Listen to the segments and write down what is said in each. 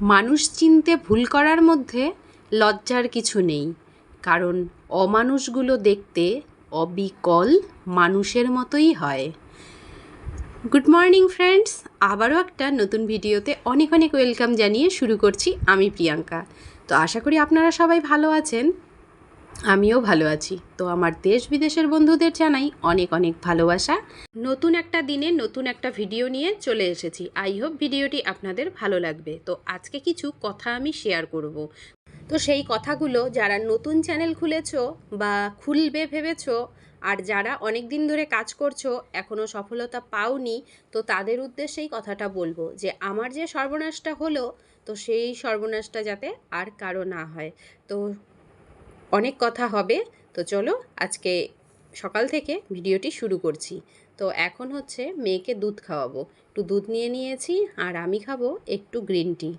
মানুষ চিনতে ভুল করার মধ্যে লজ্জার কিছু নেই, কারণ অমানুষগুলো দেখতে অবিকল মানুষের মতোই হয়। গুড মর্নিং ফ্রেন্ডস আবারও একটা নতুন ভিডিওতে অনেক অনেক ওয়েলকাম জানিয়ে শুরু করছি আমি প্রিয়াঙ্কা। তো আশা করি আপনারা সবাই ভালো আছেন। আমিও ভালো আছি। তো আমার দেশ বিদেশের বন্ধুদের জানাই অনেক অনেক ভালোবাসা। নতুন একটা দিনে নতুন একটা ভিডিও নিয়ে চলে এসেছি। আই হোপ ভিডিওটি আপনাদের ভালো লাগবে। তো আজকে কিছু কথা আমি শেয়ার করব। তো সেই কথাগুলো যারা নতুন চ্যানেল খুলেছো বা খুলবে ভেবেছো, আর যারা অনেক দিন ধরে কাজ করছ এখনও সফলতা পাওনি, তো তাদের উদ্দেশ্যেই কথাটা বলব যে, আমার যে সর্বনাশটা হলো, তো সেই সর্বনাশটা যাতে আর কারও না হয়। তো অনেক কথা হবে। তো চলো আজকে সকাল থেকে ভিডিওটি শুরু করছি। তো এখন হচ্ছে মেয়েকে দুধ খাওয়াবো। একটু দুধ নিয়ে নিয়েছি আর আমি খাব একটু গ্রিন টি।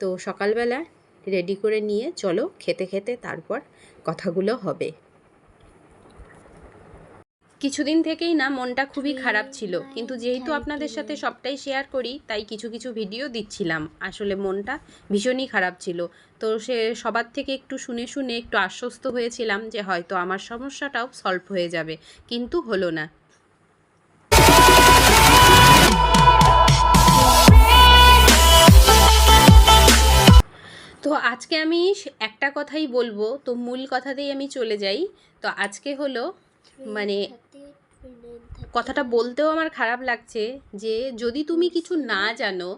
তো সকালবেলা রেডি করে নিয়ে চলো খেতে খেতে তারপর কথাগুলো হবে। কিছুদিন থেকেই না মনটা খুবই খারাপ ছিল। কিন্তু যেহেতু আপনাদের সাথে সবটাই শেয়ার করি তাই কিছু কিছু ভিডিও দিচ্ছিলাম। আসলে মনটা ভীষণই খারাপ ছিল। তো সে সবার থেকে একটু শুনে শুনে একটু আশ্বস্ত হয়েছিলাম যে হয়তো আমার সমস্যাটাও সলভ হয়ে যাবে। কিন্তু হলো না। তো আজকে আমি একটা কথাই বলব। তো মূল কথাতেই আমি চলে যাই। তো আজকে হলো মানে কথাটা বলতেও আমার খারাপ লাগছে যে যদি তুমি কিছু না জানো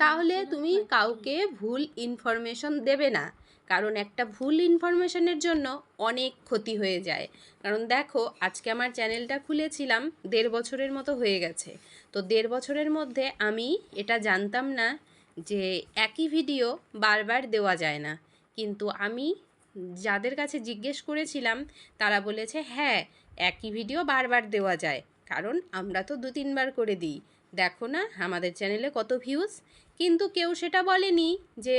তাহলে তুমি কাউকে ভুল ইনফরমেশন দেবে না। কারণ একটা ভুল ইনফরমেশনের জন্য অনেক ক্ষতি হয়ে যায়। কারণ দেখো আজকে আমার চ্যানেলটা খুলেছিলাম দেড় বছরের মতো হয়ে গেছে। তো দেড় বছরের মধ্যে আমি এটা জানতাম না যে একই ভিডিও বারবার দেওয়া যায় না। কিন্তু আমি যাদের কাছে জিজ্ঞেস করেছিলাম তারা বলেছে হ্যাঁ একই ভিডিও বারবার দেওয়া যায়। কারণ আমরা তো দু তিনবার করে দিই। দেখো না, আমাদের চ্যানেলে কত ভিউজ কিন্তু কেউ সেটা বলেনি যে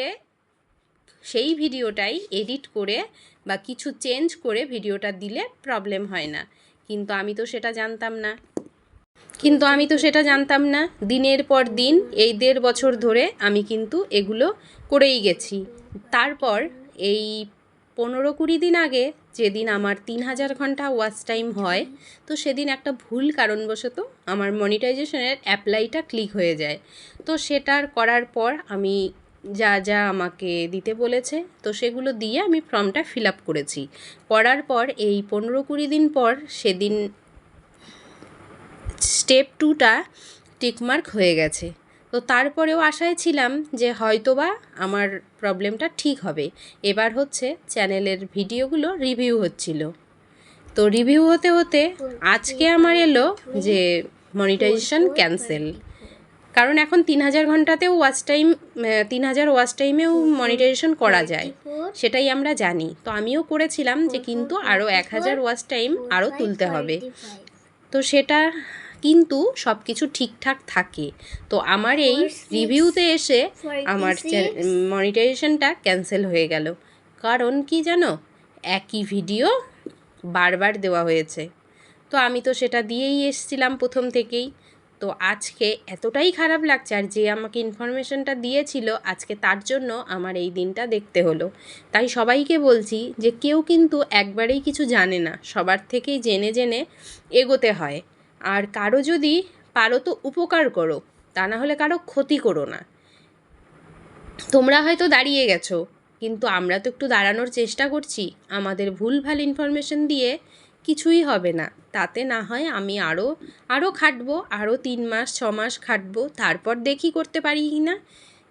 সেই ভিডিওটাই এডিট করে বা কিছু চেঞ্জ করে ভিডিওটা দিলে প্রবলেম হয় না। কিন্তু আমি তো সেটা জানতাম না। কিন্তু আমি তো সেটা জানতাম না। দিনের পর দিন, এই দেড় বছর ধরে আমি কিন্তু এগুলো করেই গেছি। তারপর এই পনেরো কুড়ি দিন আগে যেদিন আমার তিন হাজার ঘণ্টা ওয়াচ টাইম হয়, তো সেদিন একটা ভুল কারণবশত আমার মনিটাইজেশনের অ্যাপ্লাইটা ক্লিক হয়ে যায়। তো সেটার করার পর আমি যা যা আমাকে দিতে বলেছে, তো সেগুলো দিয়ে আমি ফর্মটা ফিল আপ করেছি। করার পর এই পনেরো কুড়ি দিন পর সেদিন স্টেপ টুটা টিকমার্ক হয়ে গেছে। তো তারপরেও আশায় ছিলাম যে হয়তোবা আমার প্রবলেমটা ঠিক হবে। এবার হচ্ছে চ্যানেলের ভিডিওগুলো রিভিউ হচ্ছিল। তো রিভিউ হতে হতে আজকে আমার এলো যে মনিটাইজেশন ক্যান্সেল। কারণ এখন তিন হাজার ঘন্টাতেও ওয়াচ টাইম তিন হাজার ওয়াচ টাইমেও মনিটাইজেশন করা যায়, সেটাই আমরা জানি। তো আমিও করেছিলাম যে কিন্তু আরও এক হাজার ওয়াচ টাইম আরও তুলতে হবে। তো সেটা কিন্তু সব কিছু ঠিকঠাক থাকে। তো আমার এই রিভিউতে এসে আমার মনিটাইজেশনটা ক্যান্সেল হয়ে গেল। কারণ কি জানো? একই ভিডিও বারবার দেওয়া হয়েছে। তো আমি তো সেটা দিয়েই এসছিলাম প্রথম থেকেই। তো আজকে এতটাই খারাপ লাগছে আর যে আমাকে ইনফরমেশনটা দিয়েছিল আজকে তার জন্য আমার এই দিনটা দেখতে হলো। তাই সবাইকে বলছি যে কেউ কিন্তু একবারেই কিছু জানে না। সবার থেকেই জেনে জেনে এগোতে হয়। আর কারও যদি পারো তো উপকার করো, তা না হলে কারও ক্ষতি করো না। তোমরা হয়তো দাঁড়িয়ে গেছো, কিন্তু আমরা তো একটু দাঁড়ানোর চেষ্টা করছি। আমাদের ভুল ভালো ইনফরমেশন দিয়ে কিছুই হবে না। তাতে না হয় আমি আরও আরও খাটবো আরও তিন মাস, ছ মাস খাটবো, তারপর দেখি করতে পারি কি না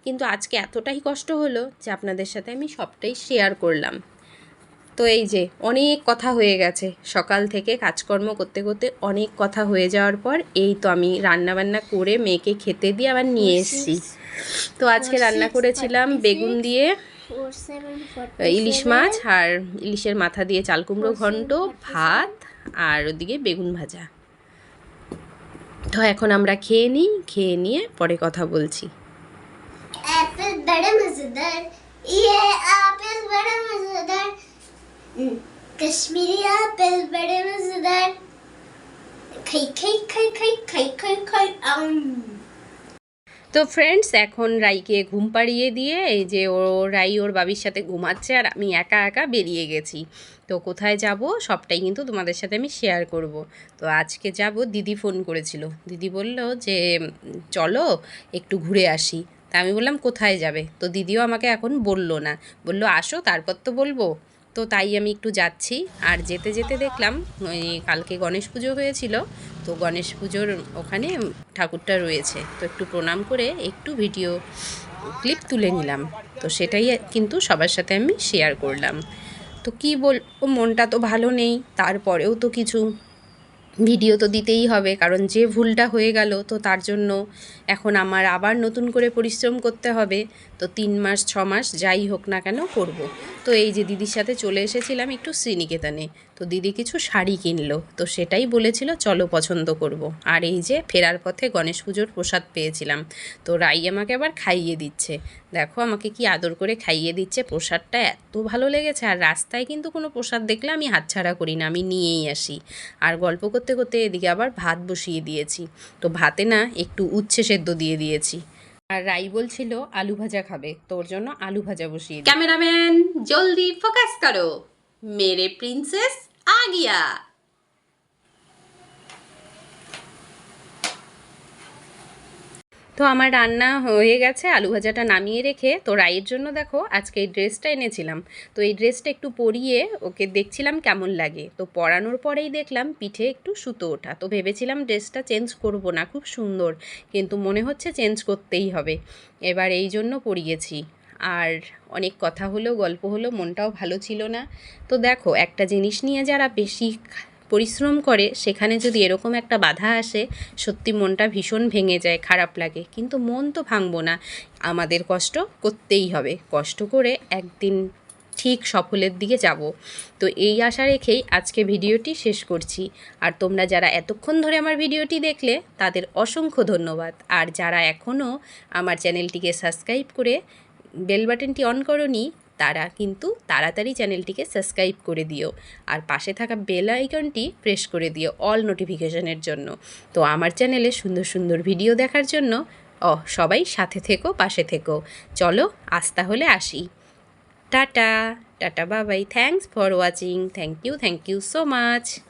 কিন্তু আজকে এতটাই কষ্ট হলো যে আপনাদের সাথে আমি সবটাই শেয়ার করলাম। তো এই যে অনেক কথা হয়ে গেছে। সকাল থেকে কাজকর্ম করতে করতে অনেক কথা হয়ে যাওয়ার পর এই তো আমি রান্না বান্না করে মেয়েকে খেতে দিয়ে আবার নিয়ে এসেছি। তো আজকে রান্না করেছিলাম বেগুন দিয়ে ইলিশ মাছ আর ইলিশের মাথা দিয়ে চাল কুমড়ো ঘন্ট ভাত আর ওদিকে বেগুন ভাজা। তো এখন আমরা খেয়ে নিই খেয়ে নিয়ে পরে কথা বলছি। कश्मीरी एप्पल बड़े मजेदार खाई खाई खाई खाई खाई खाई खाई अम তো ফ্রেন্ডস এখন রাইকে ঘুম পাড়িয়ে দিয়ে এই যে ও রাই ওর বাবির সাথে ঘুমাচ্ছে আর আমি একা একা বেরিয়ে গেছি তো কোথায় যাব সবটাই কিন্তু তোমাদের সাথে আমি শেয়ার করব তো আজকে যাব দিদি ফোন করেছিল দিদি বলল যে উম, চলো একটু ঘুরে আসি তা আমি বললাম কোথায় যাবে তো দিদিও আমাকে এখন বললো না বললো আসো তারপর তো বলবো তো তাই আমি একটু যাচ্ছি। আর যেতে যেতে দেখলাম, ওই কালকে গণেশ পুজো হয়েছিল, তো গণেশ পুজোর ওখানে ঠাকুরটা রয়েছে। তো একটু প্রণাম করে একটু ভিডিও ক্লিপ তুলে নিলাম। তো সেটাই কিন্তু সবার সাথে আমি শেয়ার করলাম। তো কি বল মনটা তো ভালো নেই, তারপরেও তো কিছু ভিডিও তো দিতেই হবে, কারণ যে ভুলটা হয়ে গেল, তো তার জন্য এখন আমার আবার নতুন করে পরিশ্রম করতে হবে তো তিন মাস, ছ মাস যাই হোক না কেন করব। তো এই যে দিদির সাথে চলে এসেছিলাম একটু শ্রীনিকেতনে তো দিদি কিছু শাড়ি কিনলো, তো সেটাই বলেছিল, চলো পছন্দ করব। আর এই যে ফেরার পথে গণেশ পুজোর প্রসাদ পেয়েছিলাম, তো রাই আমাকে আবার খাইয়ে দিচ্ছে। দেখো আমাকে কি আদর করে খাইয়ে দিচ্ছে, প্রসাদটা এত ভালো লেগেছে, আর রাস্তায় কিন্তু কোনো প্রসাদ দেখলে আমি হাতছাড়া করি না, আমি নিয়েই আসি। আর গল্প করতে করতে এদিকে আবার ভাত বসিয়ে দিয়েছি, তো ভাতে না একটু উচ্ছে সেদ্ধ দিয়ে দিয়েছি। আর রাই বলছিল, আলু ভাজা খাবে, তোর জন্য আলু ভাজা বসিয়ে ক্যামেরাম্যান, জলদি ফোকাস করো। মেরে প্রিন্সেস আ গিয়া তো আমার রান্না হয়ে গেছে, আলু ভাজাটা নামিয়ে রেখে। তো রায়ের জন্য দেখো, আজকে এই ড্রেসটা এনেছিলাম। তো এই ড্রেসটা একটু পরিয়ে ওকে দেখছিলাম কেমন লাগে। তো পরানোর পরেই দেখলাম পিঠে একটু সুতো ওঠা। তো ভেবেছিলাম ড্রেসটা চেঞ্জ করব না, খুব সুন্দর। কিন্তু মনে হচ্ছে চেঞ্জ করতেই হবে। এবার এই জন্য পরিয়েছি। আর অনেক কথা হলো, গল্প হলো, মনটাও ভালো ছিল না। তো দেখো, একটা জিনিস নিয়ে যারা বেশি পরিশ্রম করে, সেখানে যদি এরকম একটা বাধা আসে, সত্যি মনটা ভীষণ ভেঙে যায়, খারাপ লাগে। কিন্তু মন তো ভাঙবো না, আমাদের কষ্ট করতেই হবে। কষ্ট করে একদিন ঠিক সফলের দিকে যাব। তো এই আশা রেখেই আজকে ভিডিওটি শেষ করছি। আর তোমরা যারা এতক্ষণ ধরে আমার ভিডিওটি দেখলে, তাদের অসংখ্য ধন্যবাদ। আর যারা এখনও আমার চ্যানেলটিকে সাবস্ক্রাইব করে বেল বাটনটি অন করনি, তারা কিন্তু তাড়াতাড়ি চ্যানেলটিকে সাবস্ক্রাইব করে দিও। আর পাশে থাকা বেল আইকনটি প্রেস করে দিও অল নোটিফিকেশনের জন্য। তো আমার চ্যানেলে সুন্দর সুন্দর ভিডিও দেখার জন্য, ও, সবাই সাথে থেকো, পাশে থেকো। চলো, আজ তাহলে আসি। Tata tata, Babai. Thanks for watching thank you thank you so much